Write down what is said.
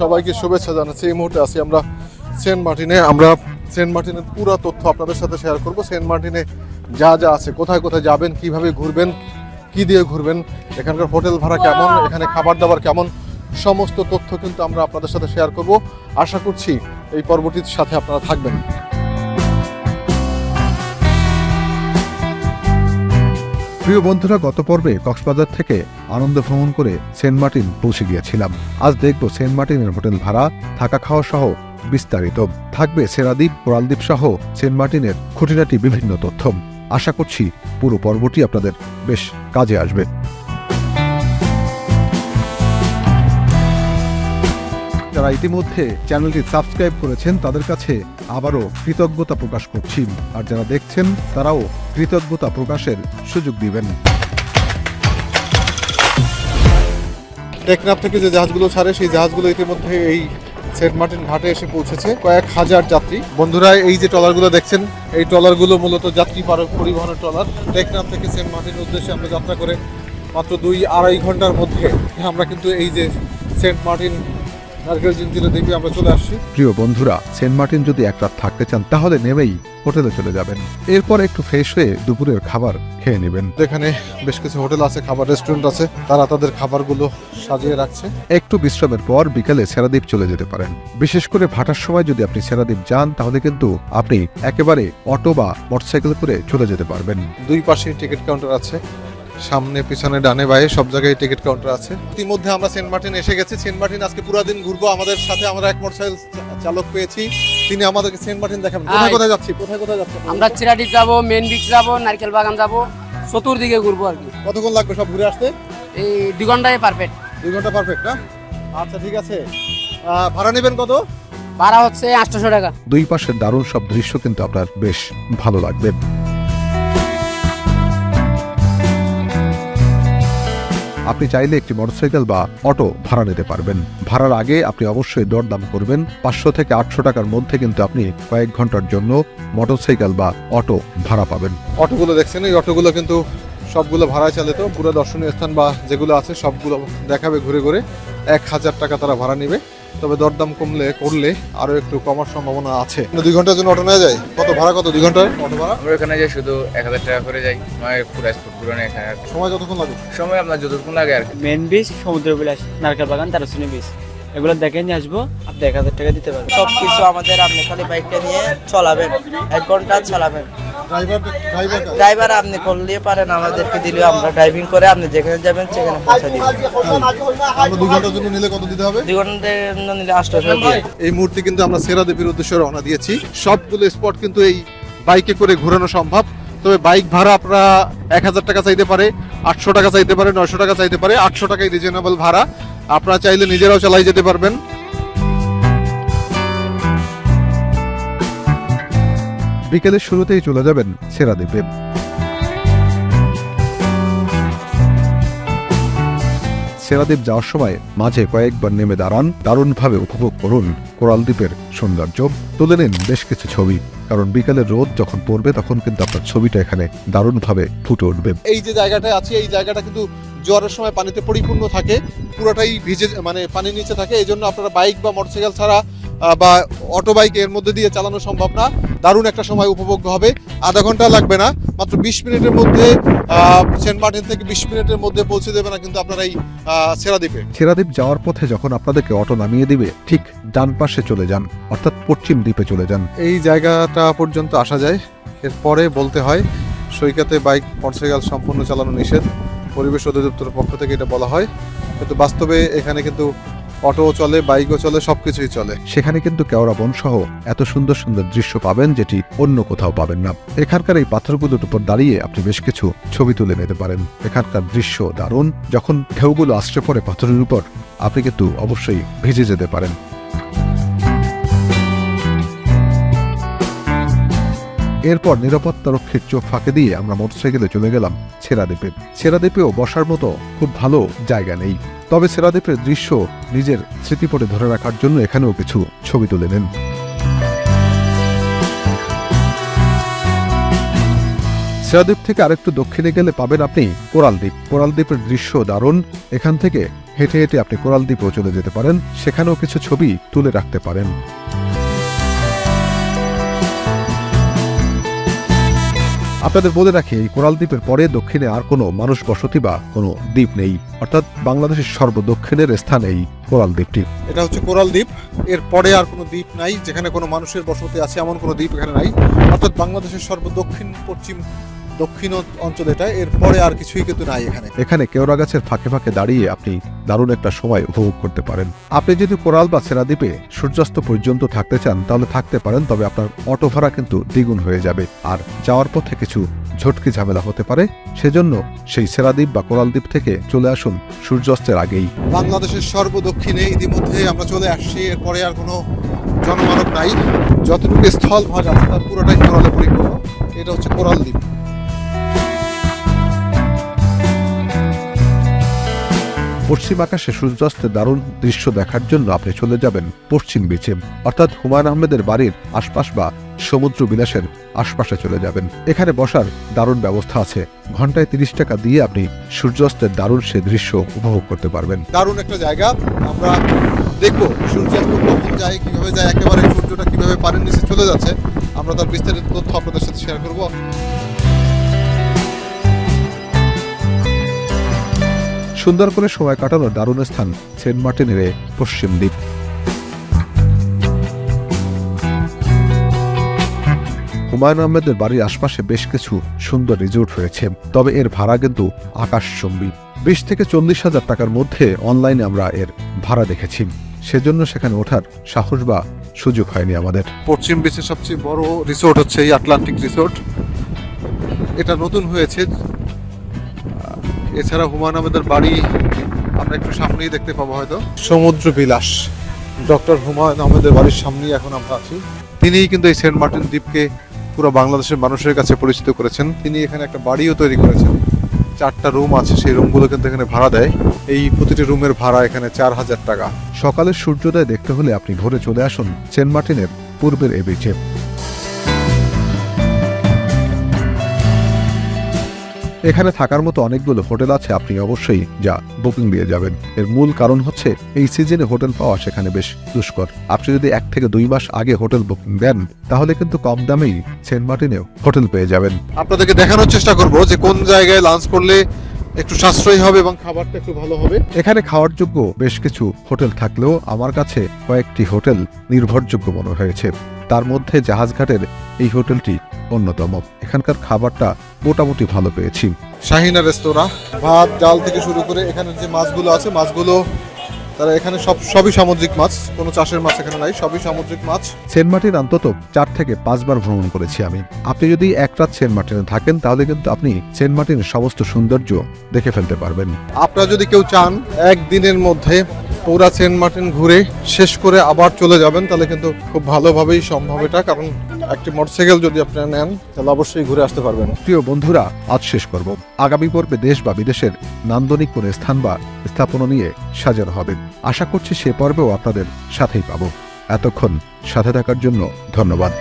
সবাইকে শুভেচ্ছা জানাচ্ছি। এই মুহূর্তে আছি আমরা সেন্ট মার্টিনে। আমরা সেন্ট মার্টিনের পুরো তথ্য আপনাদের সাথে শেয়ার করব। সেন্ট মার্টিনে যা যা আছে কোথায় কোথায় যাবেন কীভাবে ঘুরবেন কি দিয়ে ঘুরবেন এখানকার হোটেল ভাড়া কেমন এখানে খাবার দাবার কেমন সমস্ত তথ্য কিন্তু আমরা আপনাদের সাথে শেয়ার করব। আশা করছি এই পর্বটির সাথে আপনারা থাকবেন। প্রিয় বন্ধুরা, গত পর্বে কক্সবাজার থেকে আনন্দ ভ্রমণ করে সেন্ট মার্টিন পৌঁছে গিয়েছিলাম। আজ দেখব সেন্ট মার্টিনের হোটেল ভাড়া, থাকা খাওয়া সহ বিস্তারিত। থাকবে সেরাদ্বীপ, কোরালদ্বীপ সহ সেন্ট মার্টিনের খুঁটিনাটি বিভিন্ন তথ্য। আশা করছি পুরো পর্বটি আপনাদের বেশ কাজে আসবে। যারা ইতিমধ্যে চ্যানেলটি সাবস্ক্রাইব করেছেন, তাদের কাছে আবারও কৃতজ্ঞতা প্রকাশ করছি। আর যারা দেখছেন, তারাও কৃতজ্ঞতা প্রকাশের সুযোগ দিবেন। টেকনাফ থেকে যে জাহাজগুলো ছাড়ে, সেই জাহাজগুলো ইতিমধ্যে এই সেন্ট মার্টিন ঘাটে এসে পৌঁছেছে। কয়েক হাজার যাত্রী। বন্ধুরা, এই যে ট্রলারগুলো দেখছেন, এই ট্রলারগুলো মূলত যাত্রী পার- পরিবহনের ট্রলার। টেকনাফ থেকে সেন্ট মার্টিন উদ্দেশ্যে আমরা যাত্রা করে মাত্র দুই আড়াই ঘণ্টার মধ্যে আমরা কিন্তু এই যে সেন্ট মার্টিন নারকেল জিঞ্জিরা দ্বীপে আমরা চলে আসছি। প্রিয় বন্ধুরা সেন্ট মার্টিন যদি এক রাত থাকতে চান তাহলে নেমেই হোটেলে চলে যাবেন। এরপর একটু ফ্রেশ হয়ে দুপুরের খাবার খেয়ে নেবেন। এখানে বেশ কিছু হোটেল আছে খাবার রেস্টুরেন্ট আছে। তারা তাদের খাবারগুলো সাজিয়ে রাখছে। একটু বিশ্রামের পর বিকেলে সেরাদ্বীপ চলে যেতে পারেন। বিশেষ করে ভাটার সময় যদি আপনি সেরাদ্বীপ যান তাহলে কিন্তু আপনি একেবারে অটো বা মোটরসাইকেল করে চলে যেতে পারবেন। দুই পাশে টিকিট কাউন্টার আছে। সামনে পিছনে ডানে বায়ে সব জায়গায় টিকিট কাউন্টার আছে। ইতিমধ্যে আমরা সেন্ট মার্টিন এসে গেছি। সেন্ট মার্টিন আজকে পুরো দিন ঘুরবো। আমাদের সাথে আমরা এক মোটরসাইকেল চালক পেয়েছি। তিনি আমাদেরকে সেন্ট মার্টিন দেখাবেন। কোথায় কোথায় যাচ্ছি? কোথায় কোথায় যাচ্ছি? আমরা চিরাডিপ যাব মেন বিচ যাব নারকেল বাগান যাব চতুর্দিকে ঘুরবো আর কি। কতক্ষণ লাগবে সব ঘুরে আসতে? এই দুই ঘন্টায় পারফেক্ট দুই ঘণ্টা পারফেক্ট না? আচ্ছা ঠিক আছে। ভাড়া নেবেন কত? ভাড়া হচ্ছে আটশোশো টাকা। দুই পাশের দারুণ সব দৃশ্য কিন্তু আপনার বেশ ভালো লাগবে। আপনি চাইলে একটি মোটরসাইকেল বা অটো ভাড়া নিতে পারবেন। ভাড়ার আগে আপনি অবশ্যই দরদাম করবেন। পাঁচশো থেকে আটশো টাকার মধ্যে কিন্তু আপনি কয়েক ঘণ্টার জন্য মোটরসাইকেল বা অটো ভাড়া পাবেন। অটোগুলো দেখছেন? এই অটোগুলো কিন্তু সবগুলো ভাড়ায় চালিত। পুরো দর্শনীয় স্থান বা যেগুলো আছে সবগুলো দেখাবে ঘুরে ঘুরে। এক হাজার টাকা তারা ভাড়া নেবে। তবে দরদাম কমলে করলে আরও একটু কমার সম্ভাবনা আছে। দুই ঘণ্টার জন্য অটো নেওয়া যায় কত ভাড়া কত দুই ঘণ্টার অটো ভাড়া? আমরা ওখানে যাই শুধু এক হাজার টাকা করে যাই মানে পুরো ঘুরে এখানে সময় যতক্ষণ লাগে? সময় আপনার যতক্ষণ লাগে আর কি। মেন বিচ সমুদ্র বিলাস নারকেল বাগান তারসুনি বিচ এগুলো দেখে নিয়ে আসব আপনি এক হাজার টাকা দিতে পারবেন। সব কিছু আমাদের আপনি খালি বাইকটা নিয়ে চলাবেন এক ঘণ্টা চালাবেন। ড্রাইভার ড্রাইভার ড্রাইভার আপনি করলে পারেন আমাদেরকে দিলে আমরা ড্রাইভিং করে আপনি যেখানে যাবেন সেখানে পৌঁছে দিবেন। আমরা দুই ঘণ্টার জন্য নিলে কত দিতে হবে? দুই ঘণ্টার জন্য নিলে এই মুহূর্তে কিন্তু আমরা সেরাদ্বীপের উদ্দেশ্যে রওনা দিয়েছি। সবগুলো স্পট কিন্তু এই বাইকে করে ঘোরানো সম্ভব। তবে বাইক ভাড়া আপনারা এক হাজার টাকা চাইতে পারে আটশো টাকা চাইতে পারে নয়শো টাকা চাইতে পারে আটশো টাকাই রিজনেবল ভাড়া। আপনারা চাইলে নিজেরাও চালাই যেতে পারবেন। বিকেলের শুরুতেই চলে যাবেন সেরা সেরাদ্বীপে। সেরাদ্বীপ যাওয়ার সময় মাঝে কয়েকবার নেমে দাঁড়ান, দারুণভাবে উপভোগ করুন কোরাল দ্বীপের সৌন্দর্য। তুলে নিন বেশ কিছু ছবি, কারণ বিকেলের রোদ যখন পড়বে তখন কিন্তু আপনার ছবিটা এখানে দারুণভাবে ফুটে উঠবে। এই যে জায়গাটায় আছে, এই জায়গাটা কিন্তু জ্বরের সময় পানিতে পরিপূর্ণ থাকে, পুরোটাই ভিজে মানে পানির নিচে থাকে, এই জন্য আপনারা বাইক বা মোটরসাইকেল ছাড়া বা অটো বাইক এর মধ্যে দিয়ে চালানো সম্ভব না। দারুণ একটা সময় উপভোগ্য হবে। আধা ঘণ্টা লাগবে না মাত্র বিশ মিনিটের মধ্যে সেন্ট মার্টিন থেকে বিশ মিনিটের মধ্যে পৌঁছে দেবে না কিন্তু আপনারা এই সেরাদ্বীপে। সেরাদ্বীপ যাওয়ার পথে যখন আপনাদেরকে অটো নামিয়ে দিবে ঠিক ডান পাশে চলে যান অর্থাৎ পশ্চিম দ্বীপে চলে যান। এই জায়গাটা পর্যন্ত আসা যায়। এরপরে বলতে হয় সৈকতে বাইক মোটরসাইকেল সম্পূর্ণ চালানো নিষেধ। পরিবেশ অধিদপ্তরের পক্ষ থেকে এটা বলা হয়। কিন্তু বাস্তবে এখানে কিন্তু অটো চলে, বাইকও চলে, সবকিছুই চলে। সেখানে কিন্তু কেওড়া বন সহ এত সুন্দর সুন্দর দৃশ্য পাবেন যেটি অন্য কোথাও পাবেন না। এখানকার এই পাথরগুলোর উপর দাঁড়িয়ে আপনি বেশ কিছু ছবি তুলে নিতে পারেন। এখানকার দৃশ্য দারুণ। যখন ঢেউগুলো আসছে পড়ে পাথরের উপর, আপনি কিন্তু অবশ্যই ভিজে যেতে পারেন। এরপর নিরাপত্তা রক্ষীর চোখ ফাঁকে দিয়ে আমরা মোটরসাইকেলে চলে গেলাম ছেড়াদ্বীপে ছেড়াদ্বীপেও বসার মতো খুব ভালো জায়গা নেই। তবে সেরাদ্বীপের দৃশ্য নিজের স্মৃতিপটে ধরে রাখার জন্য এখানেও কিছু ছবি তুলে নেন। সেরাদ্বীপ থেকে আরেকটু দক্ষিণে গেলে পাবেন আপনি কোরাল দ্বীপ কোরাল দ্বীপের দৃশ্য দারুণ। এখান থেকে হেঁটে হেঁটে আপনি কোরাল দ্বীপেও চলে যেতে পারেন। সেখানেও কিছু ছবি তুলে রাখতে পারেন। আপনাদের বলে রাখি, এই কোরাল দ্বীপের পরে দক্ষিণে আর কোনো মানুষ বসতি বা কোনো দ্বীপ নেই। অর্থাৎ বাংলাদেশের সর্বদক্ষিণের স্থান এই কোরাল দ্বীপটি। এটা হচ্ছে কোরাল দ্বীপ। এর পরে আর কোনো দ্বীপ নাই, যেখানে কোনো মানুষের বসতি আছে, এমন কোনো দ্বীপ এখানে নাই। অর্থাৎ বাংলাদেশের সর্বদক্ষিণ, পশ্চিম দক্ষিণ অঞ্চল এটা এর পরে আর কিছুই কিন্তু নাই এখানে। এখানে কেওড়া গাছের ফাঁকে ফাঁকে দাঁড়িয়ে আপনি দারুণ একটা সময় উপভোগ করতে পারেন। আপনি যদি কোরাল বা সেরাদ্বীপে সূর্যাস্ত পর্যন্ত থাকতে চান তাহলে থাকতে পারেন তবে আপনার অটো ভাড়া কিন্তু দ্বিগুণ হয়ে যাবে। আর যাওয়ার পথে কিছু ঝটকি ঝামেলা হতে পারে সেজন্য সেই সেরাদ্বীপ বা কোরাল দ্বীপ থেকে চলে আসুন সূর্যাস্তের আগেই। বাংলাদেশের সর্বদক্ষিণে ইতিমধ্যে আমরা চলে আসছি এরপরে আর কোনো জনমানব নাই। যতটুকু স্থল ভাগ আছে তার পুরোটাই কোরালে পরিপূর্ণ। এটা হচ্ছে কোরাল দ্বীপ। পশ্চিম আকাশে সূর্যাস্তের দারুণ দৃশ্য দেখার জন্য আপনি চলে যাবেন পশ্চিম বিচে অর্থাৎ হুমায়ুন আহমেদের বাড়ির আশপাশ বা সমুদ্র বিলাসের আশপাশে চলে যাবেন। এখানে বসার দারুণ ব্যবস্থা আছে। ঘন্টায় তিরিশ টাকা দিয়ে আপনি সূর্যাস্তের দারুণ সে দৃশ্য উপভোগ করতে পারবেন। দারুণ একটা জায়গা। আমরা দেখব সূর্যাস্ত কখন যায়, কীভাবে যায়, একেবারে সূর্যটা কীভাবে পানির নিচে চলে যাচ্ছে। আমরা তার বিস্তারিত তথ্য আপনাদের সাথে শেয়ার করব। সুন্দর করে সময় কাটানোর দারুণ স্থান সেন্ট মার্টিনের পশ্চিম দ্বীপ। হুমায়ুন আহমেদের বাড়ির আশপাশে বেশ কিছু সুন্দর রিসোর্ট রয়েছে, তবে এর ভাড়া কিন্তু আকাশচম্বী। বিশ থেকে চল্লিশ হাজার টাকার মধ্যে অনলাইনে আমরা এর ভাড়া দেখেছি। সেজন্য সেখানে ওঠার সাহস বা সুযোগ হয়নি আমাদের। পশ্চিম বিচের সবচেয়ে বড় রিসোর্ট হচ্ছে এই আটলান্টিক রিসোর্ট। এটা নতুন হয়েছে এছাড়া হুমায়ুন আহমেদের বাড়ি আমরা একটু সামনেই দেখতে পাবো হয়তো। সমুদ্র বিলাস ডক্টর হুমায়ুন আহমেদের বাড়ির সামনেই এখন আমরা আছি। তিনিই কিন্তু এই সেন্ট মার্টিন দ্বীপকে পুরো বাংলাদেশের মানুষের কাছে পরিচিত করেছেন। তিনি এখানে একটা বাড়িও তৈরি করেছেন। চারটা রুম আছে সেই রুমগুলো কিন্তু এখানে ভাড়া দেয়। এই প্রতিটি রুমের ভাড়া এখানে চার হাজার টাকা। সকালের সূর্যোদয় দেখতে হলে আপনি ভোরে চলে আসুন সেন্ট মার্টিনের পূর্বের এ বিচে এখানে থাকার মতো অনেকগুলো হোটেল আছে আপনি অবশ্যই যা বুকিং দিয়ে যাবেন। এর মূল কারণ হচ্ছে এই সিজনে হোটেল পাওয়া সেখানে বেশ দুষ্কর। আপনি যদি এক থেকে দুই মাস আগে হোটেল বুকিং দেন তাহলে কিন্তু কম দামেই সেন্ট মার্টিনেও হোটেল পেয়ে যাবেন। আপনাদেরকে দেখানোর চেষ্টা করব যে কোন জায়গায় লাঞ্চ করলে একটু সাশ্রয়ী হবে এবং খাবারটা একটু ভালো হবে। এখানে খাওয়ার যোগ্য বেশ কিছু হোটেল থাকলেও আমার কাছে কয়েকটি হোটেল নির্ভরযোগ্য মনে হয়েছে। তার মধ্যে জাহাজঘাটের এই হোটেলটি অন্যতম। এখানকার খাবারটা মোটামুটি ভালো পেয়েছি। শাহিনা রেস্তোরাঁ। ভাত ডাল থেকে শুরু করে এখানে যে মাছগুলো আছে মাছগুলো তারা এখানে সব সবই সামুদ্রিক মাছ কোনো চাষের মাছ এখানে নাই সবই সামুদ্রিক মাছ। সেন্ট মার্টিন অন্তত চার থেকে পাঁচবার ভ্রমণ করেছি আমি। আপনি যদি এক রাত সেন্ট মার্টিনে থাকেন তাহলে কিন্তু আপনি সেন্ট মার্টিনের সমস্ত সৌন্দর্য দেখে ফেলতে পারবেন। আপনারা যদি কেউ চান একদিনের মধ্যে পুরা সেন্ট মার্টিন ঘুরে শেষ করে আবার চলে যাবেন তাহলে কিন্তু খুব ভালোভাবেই সম্ভব এটা কারণ একটি মোটরসাইকেল যদি আপনারা নেন, তাহলে অবশ্যই ঘুরে আসতে পারবেন। প্রিয় বন্ধুরা, আজ শেষ করব। আগামী পর্বে দেশ বা বিদেশের নান্দনিক কোনো স্থান বা স্থাপনা নিয়ে সাজানো হবে। আশা করছি সে পর্বেও আপনাদের সাথেই পাব। এতক্ষণ সাথে থাকার জন্য ধন্যবাদ।